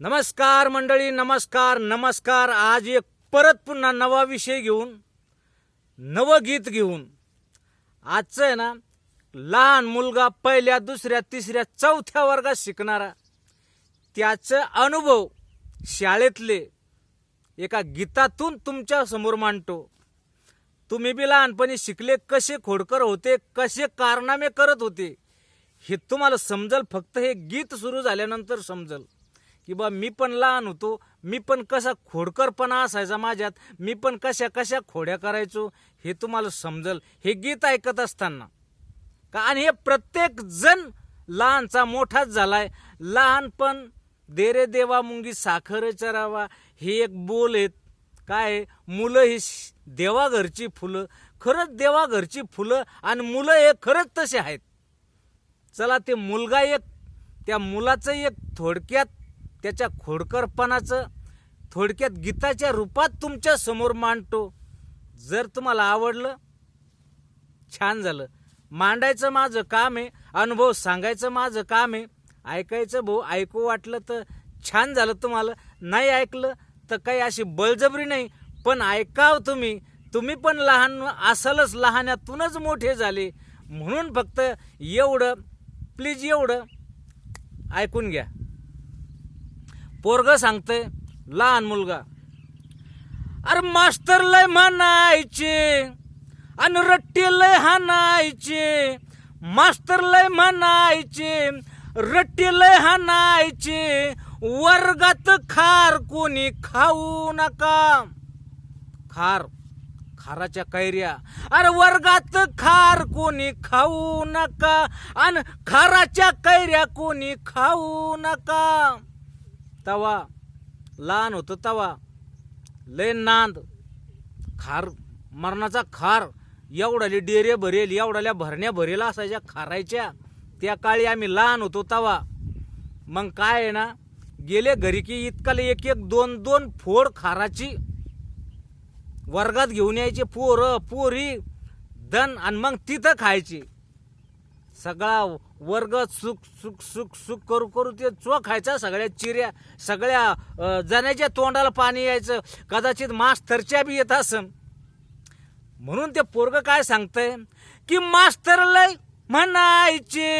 नमस्कार मंडळी नमस्कार नमस्कार. आज एक परत पुन्हा नवा विषय घेऊन नवं गीत घेऊन. आजचं आहे ना लहान मुलगा पहिल्या दुसऱ्या तिसऱ्या चौथ्या वर्गात शिकणारा. त्याचं अनुभव शाळेतले एका गीतातून तुमच्यासमोर मांडतो. तुम्ही बी लहानपणी शिकले कसे खोडकर होते कसे कारनामे करत होते हे तुम्हाला समजल. फक्त हे गीत सुरू झाल्यानंतर समजल. की बा मी पण लहान होतो मी पण कसा खोडकरपणा असायचा माझ्यात मी पण कशा कशा खोड्या करायचो हे तुम्हाला समजल. हे गीत ऐकत असताना. का आणि हे प्रत्येक जण लहानचा मोठाच झालाय. लहानपण देरे देवा मुंगी साखर चरावा. हे एक बोल आहेत. काय आहे? मुलं ही श- देवाघरची फुलं. खरंच देवाघरची फुलं आणि मुलं हे खरंच तसे आहेत. चला ते मुलगा एक त्या मुलाचं एक थोडक्यात त्याच्या खोडकरपणाचं थोडक्यात गीताच्या रूपात तुमच्यासमोर मांडतो. जर तुम्हाला आवडलं छान झालं. मांडायचं माझं काम आहे अनुभव सांगायचं माझं काम आहे. ऐकायचं भाऊ ऐकू वाटलं तर छान झालं तुम्हाला. नाही ऐकलं तर काही अशी बळजबरी नाही. पण ऐकाव तुम्ही. तुम्ही पण लहान असालच लहानातूनच मोठे झाले. म्हणून फक्त एवढं प्लीज एवढं ऐकून घ्या. पोरग सांगतंय लहान मुलगा. अरे मास्टर लय म्हणायचे आणि रट्टी लय हाणायचे. मास्टर लय म्हणायचे रट्टी लय हाणायचे. वर्गात खार कोणी खाऊ नका. खार खाराच्या कैऱ्या. अरे वर्गात खार कोणी खाऊ नका आणि खाराच्या कैऱ्या कोणी खाऊ नका. तवा लहान होतो तवा. लय नांद. खार मरणाचा खार. एवढ्याले डेरे भरेल एवढाल्या भरण्या भरेल असायच्या खारायच्या. त्या काळी आम्ही लहान होतो तवा. मग काय आहे ना गेले घरी की इतकाले एक एक दोन दोन फोड खाराची वर्गात घेऊन यायचे पोरं पोरी दन आणि मग तिथं खायची. सगळा वर्ग सुख सुख सुख सुख करू करू ते चो खायचा सगळ्या चिऱ्या सगळ्या जण्याच्या तोंडाला पाणी यायचं कदाचित मास्तरच्या बी येत असं. म्हणून ते पोरग काय सांगतंय? की मास्तर लय म्हणायचे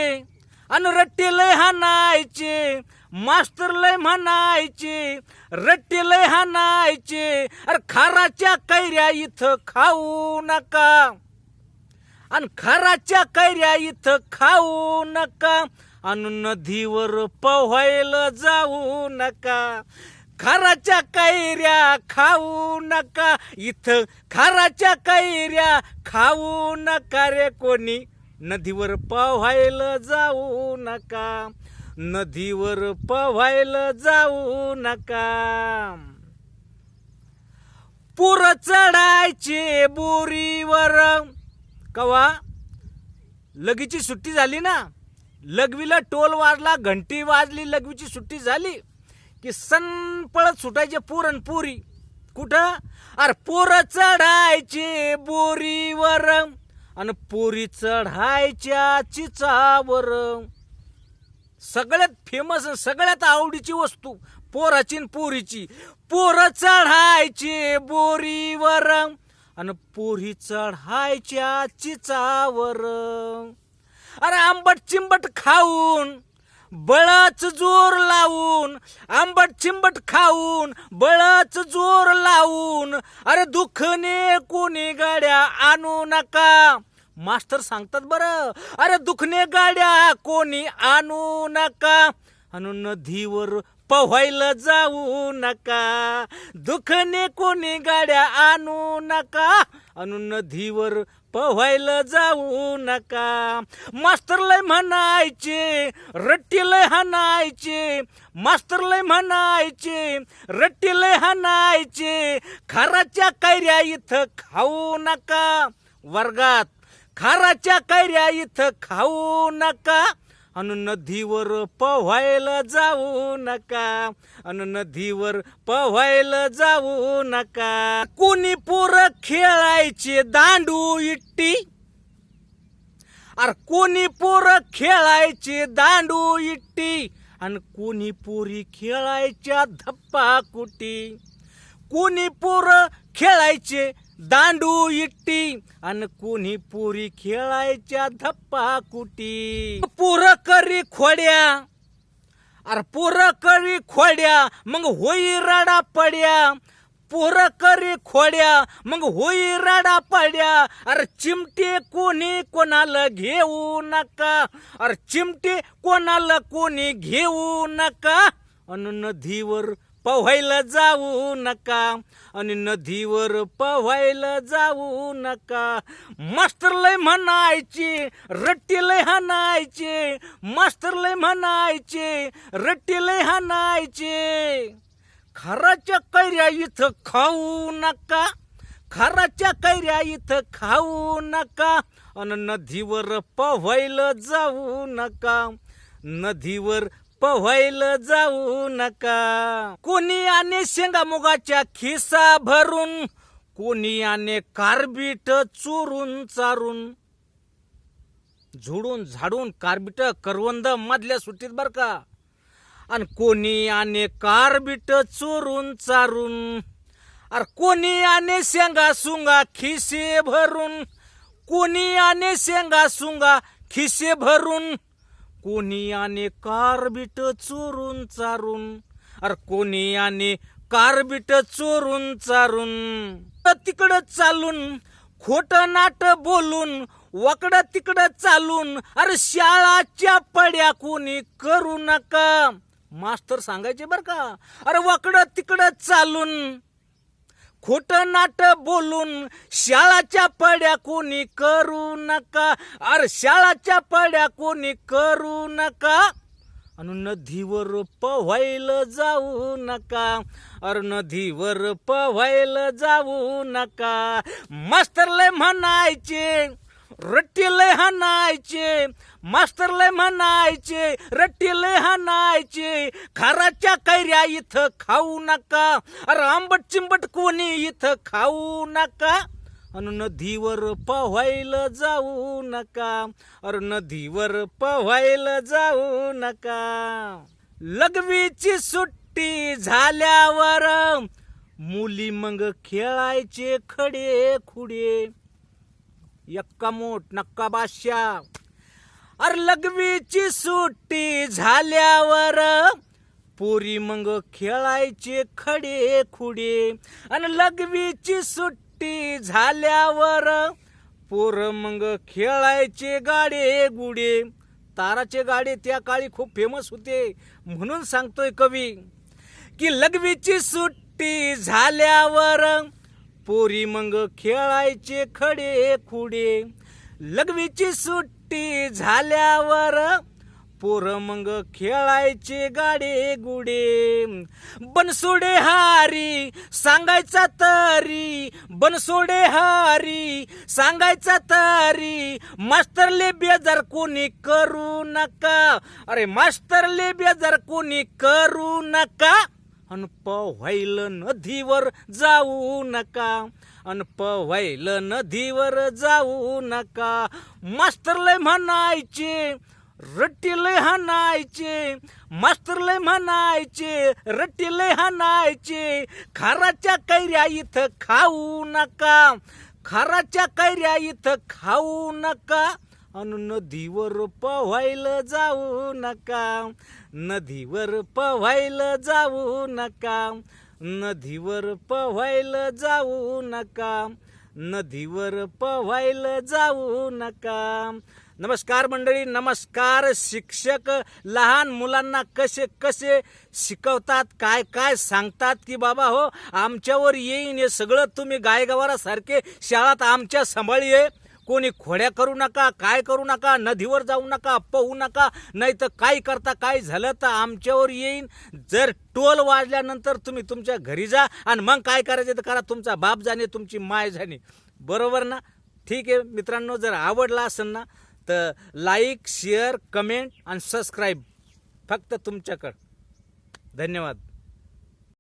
आणि रट्टी लय हाणायचे. मास्तर लय म्हणायचे रट्टी लय हाणायचे. अरे खाराच्या कैऱ्या इथं खाऊ नका. आणि खराच्या कैऱ्या इथं खाऊ नका आणि नदीवर पोहायला जाऊ नका. खराच्या कैऱ्या खाऊ नका इथं खराच्या कैऱ्या खाऊ नका रे कोणी. नदीवर पोहायला जाऊ नका नदीवर पोहायला जाऊ नका. पुर चढायचे बोरीवर कवा? लगीची सुट्टी झाली ना? लघवीला टोल वाजला घंटी वाजली लघवीची सुट्टी झाली की सण पळत सुटायचे पुरण पुरी. कुठं? अरे पोर चढायचे बोरीवर आणि पोरी चढायच्या चिचावर. सगळ्यात फेमस सगळ्यात आवडीची वस्तू पोराची पोरीची. पोर चढायचे बोरीवर. आणि पोरी चढायच्या चिचावर. अरे आंबट चिंबट खाऊन बळच जोर लावून आंबट चिंबट खाऊन बळच जोर लावून अरे दुखणे कोणी गाड्या आणू नका. मास्टर सांगतात बरं अरे दुखणे गाड्या कोणी आणू नका. आणि नदीवर पोहायला जाऊ नका. दुखने कोणी गाड्या आणू नका. अनु नदीवर पोहायला जाऊ नका. मास्तर लय म्हणायचे रट्टी लय हाणायचे. मास्तर लय म्हणायचे रट्टी लय हाणायचे. खाराच्या कैऱ्या इथं खाऊ नका. वर्गात खाराच्या कैऱ्या इथं खाऊ नका. अन नदीवर पोहायला जाऊ नका. अन नदीवर पोहायला जाऊ नका. कोणी पोर खेळायचे दांडू इट्टी? अरे कोणी पोर खेळायचे दांडू इट्टी? आणि कोणी पोरी खेळायच्या धप्पा कुटी? कोणी पोरं खेळायचे दांडू इट्टी? आणि कोणी पोरी खेळायच्या धप्पा कुटी? पोर करी खोड्या. अरे पोरं करी खोड्या मग होई राडा पड्या. पोरं करी खोड्या मग होई राडा पड्या. अरे चिमटे कोणी कोणाला घेऊ नका. अरे चिमटे कोणाला कोणी घेऊ नका. अन नदीवर पोहायला जाऊ नका आणि नदीवर पोहायला जाऊ नका. मास्तर लय म्हणायचे रट्टी लय हाणायचे मास्तर लय म्हणायचे रट्टी लय हाणायचे. खाराच्या कैऱ्या इथं खाऊ नका खाराच्या कैऱ्या इथं खाऊ नका आणि नदीवर पोहायला जाऊ नका. नदीवर पोहायला जाऊ नका. कोणी आणि शेंगा मुगाच्या खिसा भरून कोणी आणि कार्बिट चोरून चारून. झुडून झाडून कार्बिट करवंद मधल्या सुट्टीत बर का? आणि कोणी आणि कार्बिट चोरून चारून. अरे कोणी आणि शेंगा सुंगा खिसे भरून कोणी आणि शेंगा सुंगा खिसे भरून. कोणी आणि कार्बिट चोरून चारून? अरे कोणी आणि कार्बिट चोरून चारून? तिकडं चालून खोट नाट बोलून वाकडं तिकडं चालून अरे शाळाच्या पड्या कोणी करू नका? मास्टर सांगायचे बर का? अरे वाकडं तिकडं चालून खोट नाट बोलून शाळाच्या पड्या कोणी करू नका. अरे शाळाच्या पड्या कोणी करू नका. अनु नदीवर पव्हायला जाऊ नका. अरे नदीवर पव्हायला जाऊ नका. मास्तरले लय म्हणायचे रट्टी लय हाणायचे मास्टर लय म्हणायचे रट्टी लय हाणायचे खाराच्या कैऱ्या इथं खाऊ नका अरे आंबट चिंबट कोणी इथं खाऊ नका अन नदीवर पोहायला जाऊ नका अरे नदीवर पोहायला जाऊ नका. लगवीची सुट्टी झाल्यावर मुली मग खेळायचे खडे खुडे यक्का मोठ नक्का बादशा अर लघवीची सुट्टी झाल्यावर पोरी मग खेळायचे खडे खुडे. आणि लघवीची सुट्टी झाल्यावर पोर मग खेळायचे गाडे गुडे. ताराचे गाडे त्या काळी खूप फेमस होते. म्हणून सांगतोय कवी की लघवीची सुट्टी झाल्यावर पोरी मग खेळायचे खडे खुडे. लग्वीची सुट्टी झाल्यावर पोर मग खेळायचे गाडे गुडे. बनसोडे हारी सांगायचा तरी. बनसोडे हारी सांगायचा तरी. मास्तरले बेजार कोणी करू नका. अरे मास्तरले बेजार कोणी करू नका. अन पव्हायला नदीवर जाऊ नका. अन पव्हायला नदीवर जाऊ नका. मास्तरले लय म्हणायचे रट्टी लय हाणायचे. मास्टर लय म्हणायचे रट्टी लय हाणायचे. खाराच्या कैऱ्या इथं खाऊ नका. खाराच्या कैऱ्या इथं खाऊ नका. अन नदीवर पोहायला जाऊ नका. नदीवर पोहायला जाऊ नका. नदीवर पोहायला जाऊ नका. नदीवर पोहायला जाऊ नका. नमस्कार मंडळी नमस्कार शिक्षक. लहान मुलांना कसे कसे शिकवतात काय काय सांगतात की बाबा हो आमच्यावर येईन हे सगळं तुम्ही गायगवारासारखे शाळात आमच्या सांभाळी आहे कोणी खोड्या करू नका काय करू नका नदीवर जाऊ नका पोहू नका नाही तर काय करता काय झालं तर आमच्यावर येईन. जर टोल वाजल्यानंतर तुम्ही तुमच्या घरी जा आणि मग काय करायचं तर करा तुमचा बाप जाणे तुमची माय जाणे. बरोबर ना? ठीक आहे मित्रांनो जर आवडला असेल ना तर लाईक शेअर कमेंट आणि सबस्क्राईब फक्त तुमच्याकडं. धन्यवाद.